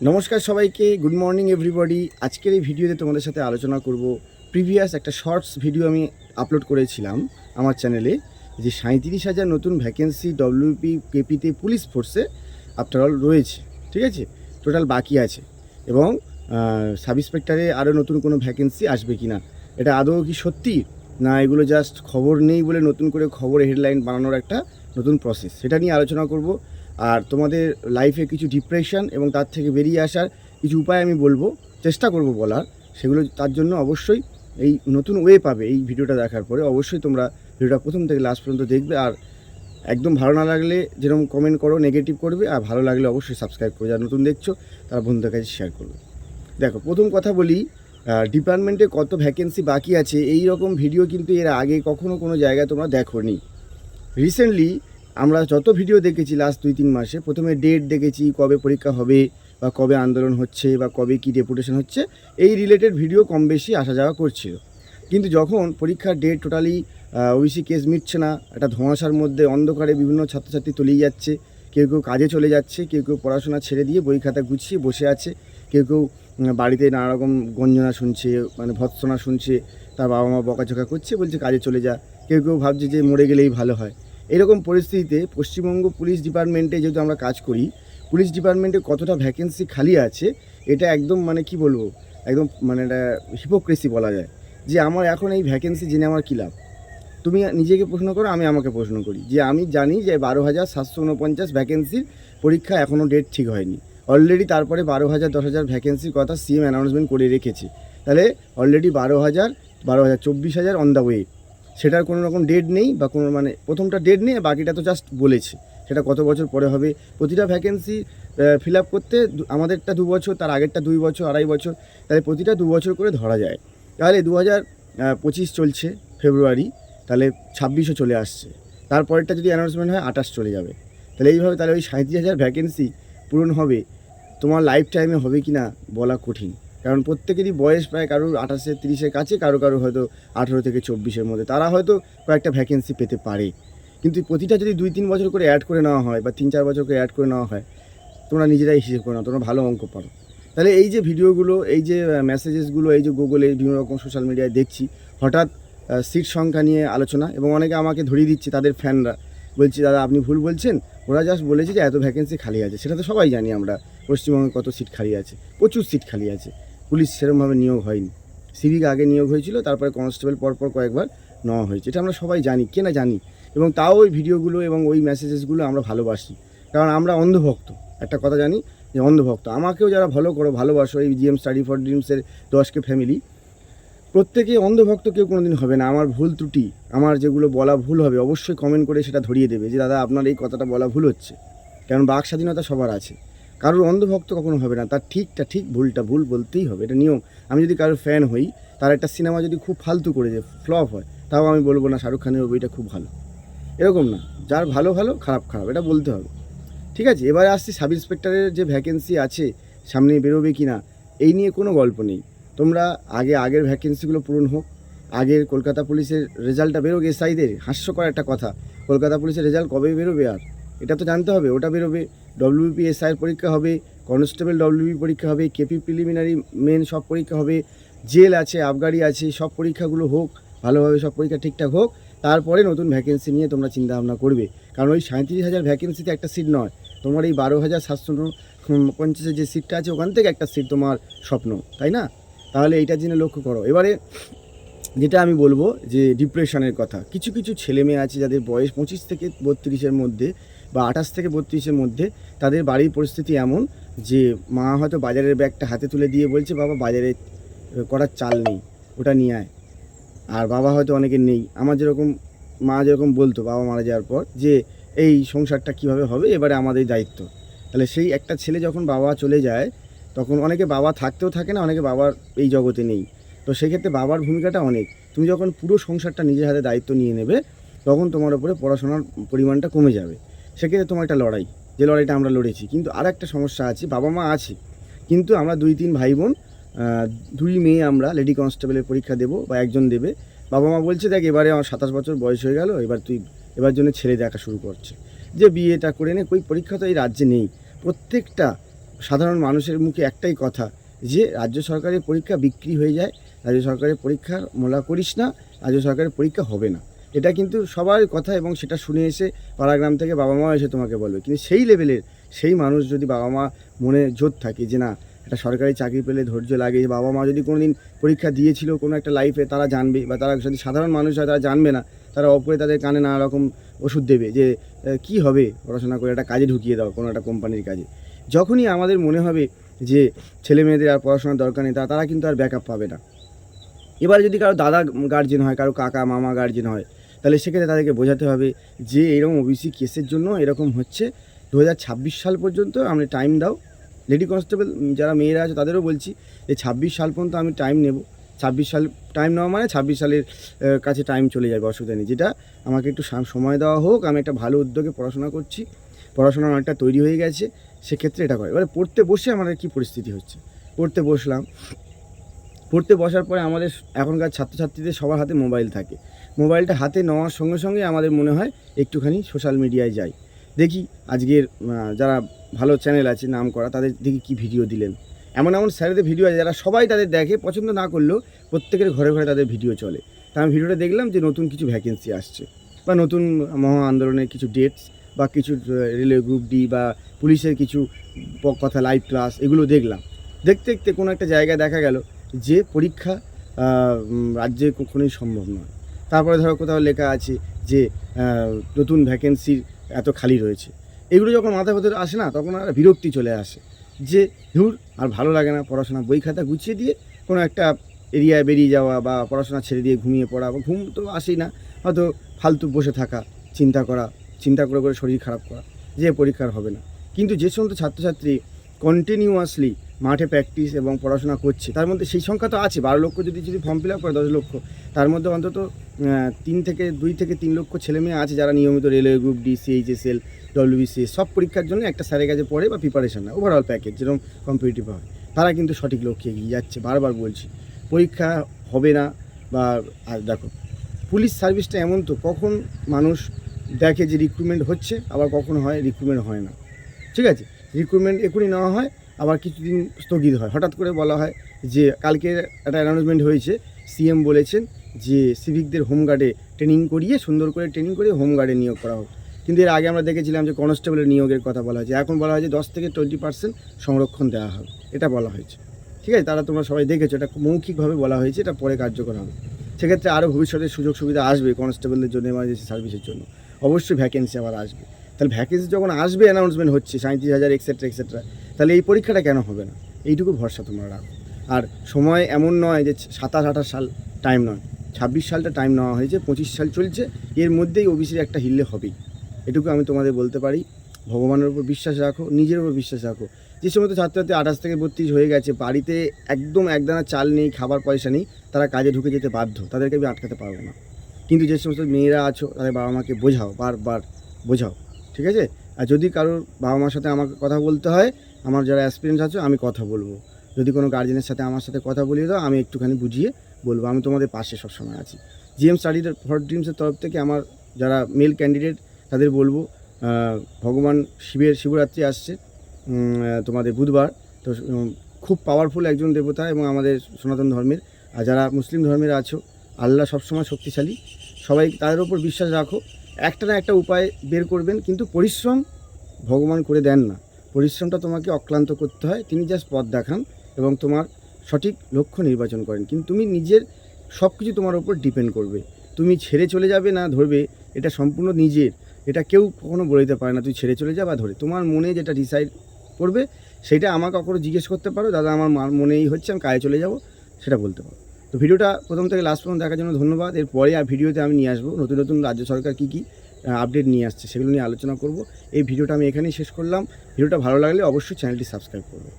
নমস্কার সবাইকে good morning everybody আজকের এই ভিডিওতে তোমাদের সাথে আলোচনা করব প্রিভিয়াস একটা শর্টস ভিডিও আমি আপলোড করেছিলাম আমার চ্যানেলে যে সাঁত্রিশ হাজার নতুন ভ্যাকেন্সি ডব্লিউপি কেপিতে পুলিশ ফোর্সে আফটার অল রয়েছে, ঠিক আছে? টোটাল বাকি আছে। এবং সাব ইন্সপেক্টরে আরও নতুন কোনো ভ্যাকেন্সি আসবে কি না এটা আদৌ কি সত্যি? না, এগুলো জাস্ট খবর নেই বলে নতুন করে খবর হেডলাইন বানানোর একটা নতুন প্রসেস সেটা নিয়ে আলোচনা করব। আর তোমাদের লাইফে কিছু ডিপ্রেশন এবং তার থেকে বেরিয়ে আসার কিছু উপায় আমি বলব, চেষ্টা করব বলার। সেগুলো তার জন্য অবশ্যই এই নতুন ওয়ে পাবে এই ভিডিওটা দেখার পরে। অবশ্যই তোমরা ভিডিওটা প্রথম থেকে লাস্ট পর্যন্ত দেখবে আর একদম ভালো না লাগলে যেরকম কমেন্ট করো নেগেটিভ করবে আর ভালো লাগলে অবশ্যই সাবস্ক্রাইব করবে। যারা নতুন দেখছ, তারা বন্ধুদের কাছে শেয়ার করবে। দেখো, প্রথম কথা বলি ডিপার্টমেন্টে কত ভ্যাকেন্সি বাকি আছে? এই রকম ভিডিও কিন্তু এর আগে কখনো কোনো জায়গায় তোমরা দেখো নি রিসেন্টলি আমরা যত ভিডিও দেখেছি লাস্ট দুই, তিন মাসে, প্রথমে ডেট দেখেছি কবে পরীক্ষা হবে বা কবে আন্দোলন হচ্ছে বা কবে কি ডেপুটেশন হচ্ছে, এই রিলেটেড ভিডিও কম বেশি আসা যাওয়া করছিল। কিন্তু যখন পরীক্ষার ডেট টোটালি ওইসি কেস মিটছে না, একটা ধোঁয়াশার মধ্যে অন্ধকারে বিভিন্ন ছাত্রছাত্রী তলিয়ে যাচ্ছে, কেউ কেউ কাজে চলে যাচ্ছে, কেউ কেউ পড়াশোনা ছেড়ে দিয়ে বই খাতা গুছিয়ে বসে আছে, কেউ কেউ বাড়িতে নানা রকম গঞ্জনা শুনছে মানে ভৎসনা শুনছে, তার বাবা মা বকাঝকা করছে, বলছে কাজে চলে যা। কেউ কেউ ভাবছে যে মরে গেলেই ভালো হয়। এরকম পরিস্থিতিতে পশ্চিমবঙ্গ পুলিশ ডিপার্টমেন্টে যেহেতু আমরা কাজ করি, পুলিশ ডিপার্টমেন্টে কতটা ভ্যাকেন্সি খালি আছে, এটা একদম মানে কি বলব, একদম মানে এটা হিপোক্রেসি বলা যায়। যে আমার এখন এই ভ্যাকেন্সি জেনে আমার কী লাভ? তুমি নিজেকে প্রশ্ন করো, আমি আমাকে প্রশ্ন করি। যে আমি জানি যে বারো হাজার সাতশো উনপঞ্চাশ ভ্যাকেন্সির পরীক্ষা এখনও ডেট ঠিক হয়নি। অলরেডি তারপরে বারো হাজার, দশ হাজার ভ্যাকেন্সির কথা সিএম অ্যানাউন্সমেন্ট করে রেখেছে। তাহলে অলরেডি বারো হাজার বারো হাজার, চব্বিশ হাজার অন দ্য ওয়ে সেটার কোনো রকম ডেট নেই বা কোনো মানে প্রথমটা ডেট নেই, বাকিটা তো জাস্ট বলেছে। সেটা কত বছর পরে হবে? প্রতিটা ভ্যাকেন্সি ফিল আপ করতে আমাদেরটা দু বছর, তার আগেরটা দুই বছর, আড়াই বছর, তাহলে প্রতিটা দু বছর করে ধরা যায়। তাহলে দু হাজার পঁচিশ চলছে ফেব্রুয়ারি তাহলে ছাব্বিশও চলে আসছে। তারপরেরটা যদি অ্যানাউন্সমেন্ট হয়, আঠাশ চলে যাবে। তাহলে এইভাবে তাহলে ওই সাঁত্রিশ হাজার ভ্যাকেন্সি পূরণ হবে। তোমার লাইফ টাইমে হবে কি না বলা কঠিন। কারণ প্রত্যেকেরই বয়স প্রায় কারোর আঠাশে তিরিশের কাছে, কারও কারও হয়তো আঠেরো থেকে চব্বিশের মধ্যে। তারা হয়তো কয়েকটা ভ্যাকেন্সি পেতে পারে। কিন্তু প্রতিটা যদি দুই, তিন বছর করে অ্যাড করে নেওয়া হয় বা তিন, চার বছর করে অ্যাড করে নেওয়া হয়, তোমরা নিজেরাই হিসেব করে নাও, তোমরা ভালো অঙ্ক পারো। তাহলে এই যে ভিডিওগুলো, এই যে মেসেজেসগুলো এই যে গুগলে বিভিন্ন রকম সোশ্যাল মিডিয়ায় দেখছি, হঠাৎ সিট সংখ্যা নিয়ে আলোচনা এবং অনেকে আমাকে ধরিয়ে দিচ্ছে, তাদের ফ্যানরা বলছি, দাদা, আপনি ভুল বলছেন। ওরা জাস্ট বলেছে যে এত ভ্যাকেন্সি খালি আছে। সেটা তো সবাই জানি আমরা। পশ্চিমবঙ্গে কত সিট খালি আছে? প্রচুর সিট খালি আছে। পুলিশ সেরকমভাবে নিয়োগ হয়নি। সিভিক আগে নিয়োগ হয়েছিল, তারপরে কনস্টেবল পরপর কয়েকবার নেওয়া হয়েছে। এটা আমরা সবাই জানি, কে না জানি। এবং তাও ওই ভিডিওগুলো এবং ওই মেসেজেসগুলো আমরা ভালোবাসি। কারণ আমরা অন্ধভক্ত। একটা কথা জানি যে অন্ধভক্ত। আমাকেও যারা ভালো করো, ভালোবাসো, এই জিএম স্টাডি ফর ড্রিমসের দশকে ফ্যামিলি প্রত্যেকে অন্ধভক্ত কেউ কোনোদিন হবে না। আমার ভুল ত্রুটি, আমার যেগুলো বলা ভুল হবে, অবশ্যই কমেন্ট করে সেটা ধরিয়ে দেবে যে, দাদা, আপনার এই কথাটা বলা ভুল হচ্ছে। কারণ বাক স্বাধীনতা সবার আছে। কারোর অন্ধভক্ত কখনো হবে না। তার ঠিকটা ঠিক ভুলটা ভুল বলতেই হবে। এটা নিয়ম। আমি যদি কারোর ফ্যান হই, তার একটা সিনেমা যদি খুব ফালতু করে যায় ফ্লপ হয়, তাও আমি বলব, না, শাহরুখ খানের বইটা খুব ভালো। এরকম না। যার ভালো ভালো, খারাপ খারাপ, এটা বলতে হবে। ঠিক আছে, এবারে আসছি সাব ইন্সপেক্টরের যে ভ্যাকেন্সি আছে সামনে বেরোবে কি না এই নিয়ে কোনো গল্প নেই। তোমরা আগে আগের ভ্যাকেন্সিগুলো পূরণ হোক। আগের কলকাতা পুলিশের রেজাল্টটা বেরোবে এসআইদের হাস্যকর একটা কথা। কলকাতা পুলিশের রেজাল্ট কবে বেরোবে আর? এটা তো জানতে হবে, ওটা বেরোবে ডব্লিউপি পরীক্ষা হবে কনস্টেবল ডব্লিউপি পরীক্ষা হবে কেপি প্রিলিমিনারি মেন সব পরীক্ষা হবে, জেল আছে, আবগারি আছে, সব পরীক্ষাগুলো হোক, ভালোভাবে সব পরীক্ষা ঠিকঠাক হোক, তারপরে নতুন ভ্যাকেন্সি নিয়ে তোমরা চিন্তা ভাবনা করবে। কারণ ওই সাঁত্রিশ হাজার ভ্যাকেন্সিতে একটা সিট নয়, তোমার এই বারো হাজার সাতশো পঞ্চাশের যে সিটটা আছে, ওখান থেকে একটা সিট তোমার স্বপ্ন, তাই না? তাহলে এইটার জন্য লক্ষ্য করো। এবারে যেটা আমি বলব যে ডিপ্রেশনের কথা। কিছু কিছু ছেলে মেয়ে আছে যাদের বয়স পঁচিশ থেকে বত্রিশের মধ্যে বা আঠাশ থেকে বত্রিশের মধ্যে তাদের বাড়ির পরিস্থিতি এমন যে মা হয়তো বাজারের ব্যাগটা হাতে তুলে দিয়ে বলছে, বাবা, বাজারে করার চাল নেই, ওটা নিয়ে আয়। আর বাবা হয়তো অনেকে নেই। আমার যেরকম, মা যেরকম বলতো, বাবা মারা যাওয়ার পর যে এই সংসারটা কীভাবে হবে, এবারে আমাদের দায়িত্ব। তাহলে সেই একটা ছেলে যখন বাবা চলে যায়, তখন অনেকে বাবা থাকতেও থাকে না, অনেকে বাবার এই জগতে নেই। তো সেক্ষেত্রে বাবার ভূমিকাটা অনেক। তুমি যখন পুরো সংসারটা নিজের হাতে দায়িত্ব নিয়ে নেবে, তখন তোমার উপরে পড়াশোনার পরিমাণটা কমে যাবে। সেক্ষেত্রে তোমার একটা লড়াই, যে লড়াইটা আমরা লড়েছি। কিন্তু আর একটা সমস্যা আছে, বাবা মা আছে, কিন্তু আমরা দুই তিন ভাই বোন দুই মেয়ে আমরা লেডি কনস্টেবলের পরীক্ষা দেবো বা একজন দেবে। বাবা মা বলছে, দেখ, এবারে আমার সাতাশ বছর বয়স হয়ে গেল, এবার তুই, এবার জন্য ছেলে দেখা শুরু করছে। যে বিয়েটা করে নে ওই পরীক্ষা তো এই রাজ্যে নেই। প্রত্যেকটা সাধারণ মানুষের মুখে একটাই কথা যে রাজ্য সরকারের পরীক্ষা বিক্রি হয়ে যায়, রাজ্য সরকারের পরীক্ষার মোলা করিস না, রাজ্য সরকারের পরীক্ষা হবে না। এটা কিন্তু সবার কথা এবং সেটা শুনে এসে পাড়াগ্রাম থেকে বাবা মা এসে তোমাকে বলবে। কিন্তু সেই লেভেলের সেই মানুষ যদি বাবা মা মনে জোর থাকে যে না, একটা সরকারি চাকরি পেলে ধৈর্য লাগে বাবা মা যদি কোনো দিন পরীক্ষা দিয়েছিল কোনো একটা লাইফে তারা জানবে বা তারা যদি সাধারণ মানুষ হয়, তারা জানবে না, তারা অপরে তাদের কানে নানা রকম ওষুধ দেবে যে কি হবে? পড়াশোনা করে একটা কাজে ঢুকিয়ে দাও, কোনো একটা কোম্পানির কাজে। যখনই আমাদের মনে হবে যে ছেলে মেয়েদের আর পড়াশোনার দরকার নেই তারা কিন্তু আর ব্যাকআপ পাবে না। এবার যদি কারও দাদা গার্জেন হয়, কারও কাকা, মামা গার্জেন হয়, তাহলে সেক্ষেত্রে তাদেরকে বোঝাতে হবে যে এরকম ওবিসি কেসের জন্য এরকম হচ্ছে। দু হাজার ছাব্বিশ সাল পর্যন্ত আমি টাইম দাও। লেডি কনস্টেবল যারা মেয়েরা আছে, তাদেরও বলছি যে ছাব্বিশ সাল পর্যন্ত আমি টাইম নেব। ছাব্বিশ সাল টাইম নেওয়া মানে ছাব্বিশ সালের কাছে টাইম চলে যাবে, অসুবিধা নেই। যেটা আমাকে একটু সময় দেওয়া হোক, আমি একটা ভালো উদ্যোগে পড়াশোনা করছি। পড়াশোনা অনেকটা তৈরি হয়ে গেছে, সেক্ষেত্রে এটা করে। এবারে পড়তে বসে আমাদের কী পরিস্থিতি হচ্ছে? পড়তে বসলাম। পড়তে বসার পরে আমাদের এখনকার ছাত্রছাত্রীদের সবার হাতে মোবাইল থাকে। মোবাইলটা হাতে নেওয়ার সঙ্গে সঙ্গে আমাদের মনে হয় একটুখানি সোশ্যাল মিডিয়ায় যাই। দেখি আজকের যারা ভালো চ্যানেল আছে, নাম করা, তাদের দেখি কি ভিডিও দিলেন। এমন এমন স্যারেদের ভিডিও আছে, যারা সবাই তাদের দেখে, পছন্দ না করলেও প্রত্যেকের ঘরে ঘরে তাদের ভিডিও চলে। তা আমি ভিডিওটা দেখলাম যে নতুন কিছু ভ্যাকেন্সি আসছে, বা নতুন মহা আন্দোলনের কিছু ডেটস বা কিছু রেলওয়ে গ্রুপ ডি বা পুলিশের কিছু কথা লাইভ ক্লাস এগুলো দেখলাম। দেখতে দেখতে কোনো একটা জায়গায় দেখা গেল যে পরীক্ষা রাজ্যে কখনোই সম্ভব নয়। তারপরে ধরো কোথাও লেখা আছে যে নতুন ভ্যাকেন্সির এত খালি রয়েছে। এগুলো যখন মাথার ভেতরে আসে না, তখন আর বিরক্তি চলে আসে যে, ধুর, আর ভালো লাগে না পড়াশোনা বই খাতা গুছিয়ে দিয়ে কোনো একটা এরিয়ায় বেরিয়ে যাওয়া বা পড়াশোনা ছেড়ে দিয়ে ঘুমিয়ে পড়া, বা ঘুম তো আসেই না। হয়তো ফালতু বসে থাকা, চিন্তা করা চিন্তা করে করে শরীর খারাপ করা, যে পরীক্ষার হবে না। কিন্তু যে সমস্ত ছাত্রছাত্রী কন্টিনিউয়াসলি মাঠে প্র্যাকটিস এবং পড়াশোনা করছে, তার মধ্যে সেই সংখ্যা তো আছে। বারো লক্ষ যদি যদি ফর্ম ফিল আপ করে, দশ লক্ষ, তার মধ্যে অন্তত তিন থেকে, দুই থেকে তিন লক্ষ ছেলে মেয়ে আছে যারা নিয়মিত railway group D CHSL WBCS সব পরীক্ষার জন্য একটা স্যারের কাছে পড়ে বা প্রিপারেশন নেয়। ওভারঅল প্যাকেজ যেরকম কম্পিটিটিভ হয় তারা কিন্তু সঠিক লক্ষ্যে এগিয়ে যাচ্ছে, বারবার বলছি। পরীক্ষা হবে না বা, আর দেখো, পুলিশ সার্ভিসটা এমন তো, কখন মানুষ দেখে যে রিক্রুটমেন্ট হচ্ছে, আবার কখনো হয় রিক্রুটমেন্ট হয় না। ঠিক আছে? রিক্রুটমেন্ট এখনই নেওয়া হয়, আবার কিছুদিন স্থগিত হয়। হঠাৎ করে বলা হয় যে, কালকে একটা অ্যানাউন্সমেন্ট হয়েছে সিএম বলেছেন যে সিভিকদের হোমগার্ডে ট্রেনিং করিয়ে, সুন্দর করে ট্রেনিং করিয়ে হোমগার্ডে নিয়োগ করা হোক। কিন্তু এর আগে আমরা দেখেছিলাম যে কনস্টেবলের নিয়োগের কথা বলা হয়েছে। এখন বলা হয়েছে দশ থেকে টোয়েন্টি পার্সেন্ট সংরক্ষণ দেওয়া হবে। এটা বলা হয়েছে। ঠিক আছে? তারা তোমরা সবাই দেখেছ, এটা মৌখিকভাবে বলা হয়েছে, এটা পরে কার্যকর হবে। সেক্ষেত্রে আরও ভবিষ্যতে সুযোগ সুবিধা আসবে কনস্টেবলদের জন্য এমার্জেন্সি সার্ভিসের জন্য। অবশ্যই ভ্যাকেন্সি আবার আসবে। তাহলে ভ্যাকেন্সি যখন আসবে অ্যানাউন্সমেন্ট হচ্ছে সাঁত্রিশ হাজার এক্সেট্রা এক্সেট্রা তাহলে এই পরীক্ষাটা কেন হবে না? এইটুকু ভরসা তোমরা রাখো। আর সময় এমন নয় যে সাতাশ, আঠাশ সাল টাইম নয়। ছাব্বিশ সালটা টাইম নেওয়া হয়েছে, পঁচিশ সাল চলছে, এর মধ্যেই ওবিসির একটা হিললে হবেই। এটুকু আমি তোমাদের বলতে পারি। ভগবানের উপর বিশ্বাস রাখো, নিজের উপর বিশ্বাস রাখো। যে সমস্ত ছাত্রছাত্রী আঠাশ থেকে বত্রিশ হয়ে গেছে, বাড়িতে একদম একদানা চাল নেই, খাবার পয়সা নেই, তারা কাজে ঢুকে যেতে বাধ্য। তাদেরকে আমি আটকাতে পারব না। কিন্তু যে সমস্ত মেয়েরা আছো, তাদের বাবা মাকে বোঝাও, বারবার বোঝাও, ঠিক আছে? আর যদি কারোর বাবা মার সাথে আমাকে কথা বলতে হয়, আমার যারা অ্যাক্সপিরিয়েন্স আছে, আমি কথা বলব। যদি কোনো গার্জেনের সাথে আমার সাথে কথা বলিয়ে দাও, আমি একটুখানি বুঝিয়ে বলব। আমি তোমাদের পাশে সবসময় আছি। জিএম স্টাডি ফর ড্রিমসের তরফ থেকে আমার যারা মেল ক্যান্ডিডেট তাদের বলব ভগবান শিবের শিবরাত্রি আসছে তোমাদের বুধবার। তো খুব পাওয়ারফুল একজন দেবতা এবং আমাদের সনাতন ধর্মের। আর যারা মুসলিম ধর্মের আছো, আল্লাহ সবসময় শক্তিশালী। সবাই তাদের উপর বিশ্বাস রাখো। একটা না একটা উপায় বের করবেন, কিন্তু পরিশ্রম ভগবান করে দেন না। পরিশ্রমটা তোমাকে অক্লান্ত করতে হয়, তিনি জাস্ট পথ দেখান এবং তোমার সঠিক লক্ষ্য নির্বাচন করেন। কিন্তু তুমি নিজের সব কিছু তোমার উপর ডিপেন্ড করবে। তুমি ছেড়ে চলে যাবে না ধরবে, এটা সম্পূর্ণ নিজের। এটা কেউ কখনো বলে দিতে পারে না, তুই ছেড়ে চলে যা বা ধরে। তোমার মনে যেটা ডিসাইড করবে, সেটা আমাকে কখনো জিজ্ঞেস করতে পারো, দাদা, আমার মার মনেই হচ্ছে আমি কাজে চলে যাব, সেটা বলতে পারো। তো ভিডিওটা প্রথম থেকে লাস্ট পর্যন্ত দেখার জন্য ধন্যবাদ। এরপরে আর ভিডিওতে আমি নিয়ে আসব। নতুন নতুন রাজ্য সরকার কী কী আপডেট নিয়ে আসছে সেগুলো নিয়ে আলোচনা করব। এই ভিডিওটা আমি এখানেই শেষ করলাম। ভিডিওটা ভালো লাগলে অবশ্যই চ্যানেলটি সাবস্ক্রাইব করবে।